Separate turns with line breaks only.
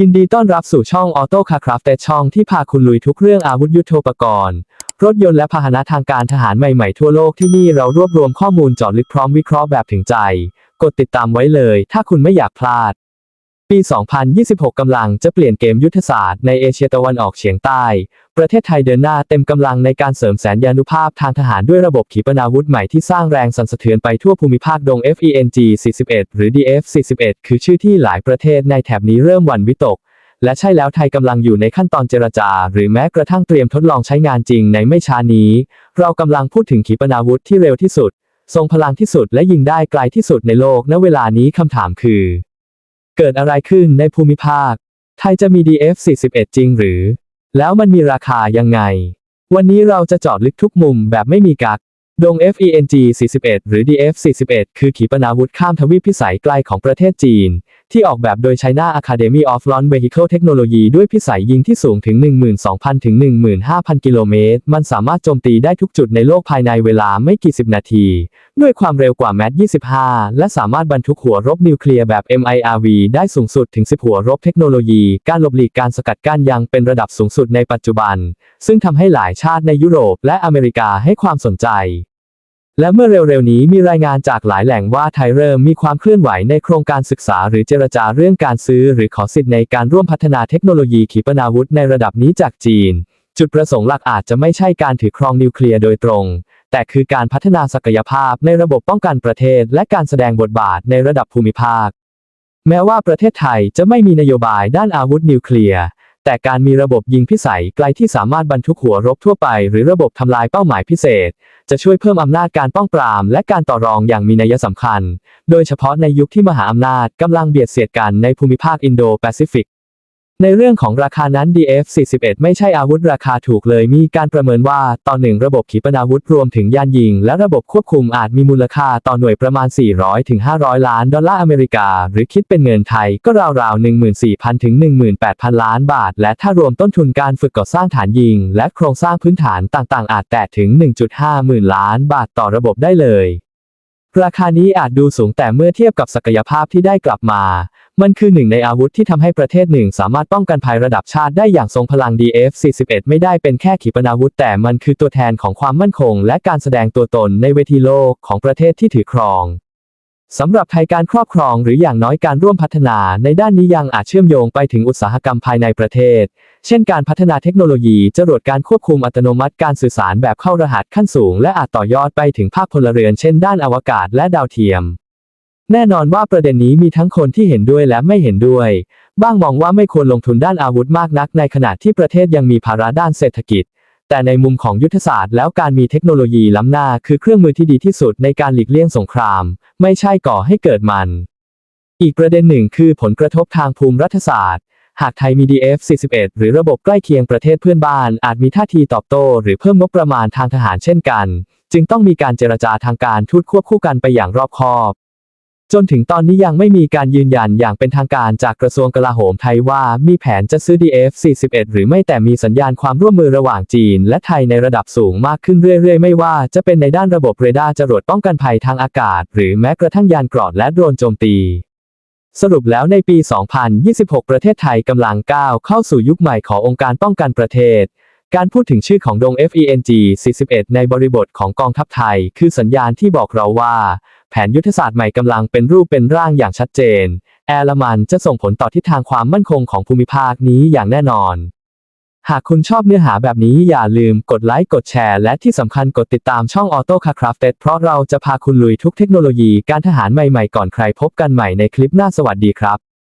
ยินดีต้อนรับสู่ช่อง Auto Car Craft แต่ช่องที่พาคุณลุยทุกเรื่องอาวุธยุโทโธปกรณ์ รถยนต์และพาหนะทางการทหารใหม่ๆทั่วโลกที่นี่เรารวบรวมข้อมูลเจาะลึกพร้อมวิเคราะห์แบบถึงใจ กดติดตามไว้เลย ถ้าคุณไม่อยากพลาด ปี 2026 กำลังจะเปลี่ยนเกมยุทธศาสตร์ในเอเชียตะวันออกเฉียงใต้ ประเทศไทยเดินหน้าเต็มกำลังในการเสริมแสนยานุภาพทางทหารด้วยระบบขีปนาวุธใหม่ที่สร้างแรงสั่นสะเทือนไปทั่วภูมิภาคดง FENG 41 หรือ DF 41 คือชื่อที่หลายประเทศในแถบนี้เริ่มหวั่นวิตก และใช่แล้วไทยกำลังอยู่ในขั้นตอนเจรจา หรือแม้กระทั่งเตรียมทดลองใช้งานจริงในไม่ช้านี้ เรากำลังพูดถึงขีปนาวุธที่เร็วที่สุด ทรงพลังที่สุดและยิงได้ไกลที่สุดในโลกณเวลานี้คำถามคือ เกิดอะไรขึ้นในภูมิภาค ไทยจะมี DF 41 จริงหรือ แล้วมันมีราคายังไง วันนี้เราจะเจาะลึกทุกมุมแบบไม่มีกักดง FENG 41 หรือ DF 41 คือขีปนาวุธข้ามทวีปพิสัยไกลของประเทศจีน ที่ออกแบบโดย China Academy of Launch Vehicle Technology ด้วยพิสัยยิงที่สูงถึง 12,000 ถึง 15,000 กิโลเมตร มันสามารถโจมตีได้ทุกจุดในโลกภายในเวลาไม่กี่สิบนาที ด้วยความเร็วกว่าแมท25 และสามารถบรรทุกหัวรบนิวเคลียร์แบบ MIRV ได้สูงสุดถึง 10 หัวรบเทคโนโลยี การหลบหลีกการสกัดกั้นยังเป็นระดับสูงสุดในปัจจุบัน ซึ่งทำให้หลายชาติในยุโรปและอเมริกาให้ความสนใจ และเมื่อเร็วๆนี้มีรายงานจากหลายแหล่งว่าไทยเริ่มมีความเคลื่อนไหวในโครงการศึกษาหรือเจรจาเรื่องการซื้อหรือขอสิทธิ์ในการร่วมพัฒนาเทคโนโลยีขีปนาวุธในระดับนี้จากจีน จุดประสงค์หลักอาจจะไม่ใช่การถือครองนิวเคลียร์โดยตรง แต่คือการพัฒนาศักยภาพในระบบป้องกันประเทศ และการแสดงบทบาทในระดับภูมิภาค แม้ว่าประเทศไทยจะไม่มีนโยบายด้านอาวุธนิวเคลียร์ แต่การมีระบบยิงพิสัยไกลที่สามารถบรรทุกหัวรบทั่วไป หรือระบบทำลายเป้าหมายพิเศษ จะช่วยเพิ่มอำนาจการป้องปราม และการต่อรองอย่างมีนัยสำคัญ โดยเฉพาะในยุคที่มหาอำนาจกำลังเบียดเสียดกันในภูมิภาคอินโดแปซิฟิก ในเรื่องของราคานั้น DF-41 ไม่ใช่อาวุธราคาถูกเลย มีการประเมินว่าต่อหนึ่งระบบขีปนาวุธรวมถึงยานยิง และระบบควบคุมอาจมีมูลค่าต่อหน่วยประมาณ 400ถึง500 ล้านดอลลาร์อเมริกา หรือคิดเป็นเงินไทยก็ราวๆ 14,000 ถึง 18,000 ล้านบาท และถ้ารวมต้นทุนการฝึกก่อสร้างฐานยิง และโครงสร้างพื้นฐานต่างๆ อาจแตะถึง 1.5 หมื่นล้านบาทต่อระบบได้เลย ราคานี้อาจดูสูงแต่เมื่อเทียบกับศักยภาพที่ได้กลับมา มันคือหนึ่งในอาวุธที่ทำให้ประเทศหนึ่งสามารถป้องกันภัยระดับชาติได้อย่างทรงพลัง DF-41 ไม่ได้เป็นแค่ขีปนาวุธ แต่มันคือตัวแทนของความมั่นคง และการแสดงตัวตนในเวทีโลกของประเทศที่ถือครองสำหรับไทยการครอบครองหรืออย่างน้อยการร่วมพัฒนาในด้านนี้ยังอาจเชื่อมโยงไปถึงอุตสาหกรรมภายในประเทศ เช่นการพัฒนาเทคโนโลยีจรวดการควบคุมอัตโนมัติการสื่อสารแบบเข้ารหัสขั้นสูง และอาจต่อยอดไปถึงภาคพลเรือนเช่นด้านอวกาศและดาวเทียม แน่นอนว่าประเด็นนี้มีทั้งคนที่เห็นด้วยและไม่เห็นด้วย บ้างมองว่าไม่ควรลงทุนด้านอาวุธมากนัก ในขณะที่ประเทศยังมีภาระด้านเศรษฐกิจ แต่ในมุมของยุทธศาสตร์แล้วการมีเทคโนโลยีล้ำหน้าคือเครื่องมือที่ดีที่สุดในการหลีกเลี่ยงสงคราม ไม่ใช่ก่อให้เกิดมัน อีกประเด็นหนึ่งคือผลกระทบทางภูมิรัฐศาสตร์ หากไทยมี DF-41 หรือระบบใกล้เคียงประเทศเพื่อนบ้าน อาจมีท่าทีตอบโต้หรือเพิ่มงบประมาณทางทหารเช่นกัน จึงต้องมีการเจรจาทางการทูตควบคู่กันไปอย่างรอบคอบ จนถึงตอนนี้ยังไม่มีการยืนยันอย่างเป็นทางการจากกระทรวงกลาโหมไทยว่ามีแผนจะซื้อ DF-41 หรือไม่แต่มีสัญญาณความร่วมมือระหว่างจีน และไทยในระดับสูงมากขึ้นเรื่อยๆ ไม่ว่าจะเป็นในด้านระบบเรดาร์จรวดป้องกันภัยทางอากาศ หรือแม้กระทั่งยานเกราะและโดรนโจมตี สรุปแล้วในปี 2026 ประเทศไทยกำลังก้าวเข้าสู่ยุคใหม่ขององค์การป้องกันประเทศการพูดถึงชื่อของดง FENG 41 ในบริบทของกองทัพไทย คือสัญญาณที่บอกเราว่า แผนยุทธศาสตร์ใหม่กำลังเป็นรูปเป็นร่างอย่างชัดเจน แอลมันจะส่งผลต่อทิศทางความมั่นคงของภูมิภาคนี้อย่างแน่นอน หากคุณชอบเนื้อหาแบบนี้อย่าลืมกดไลค์กดแชร์ และที่สำคัญกดติดตามช่อง Auto Car Crafted เพราะเราจะพาคุณลุยทุกเทคโนโลยีการทหารใหม่ๆก่อนใครพบกันใหม่ในคลิปหน้าสวัสดีครับ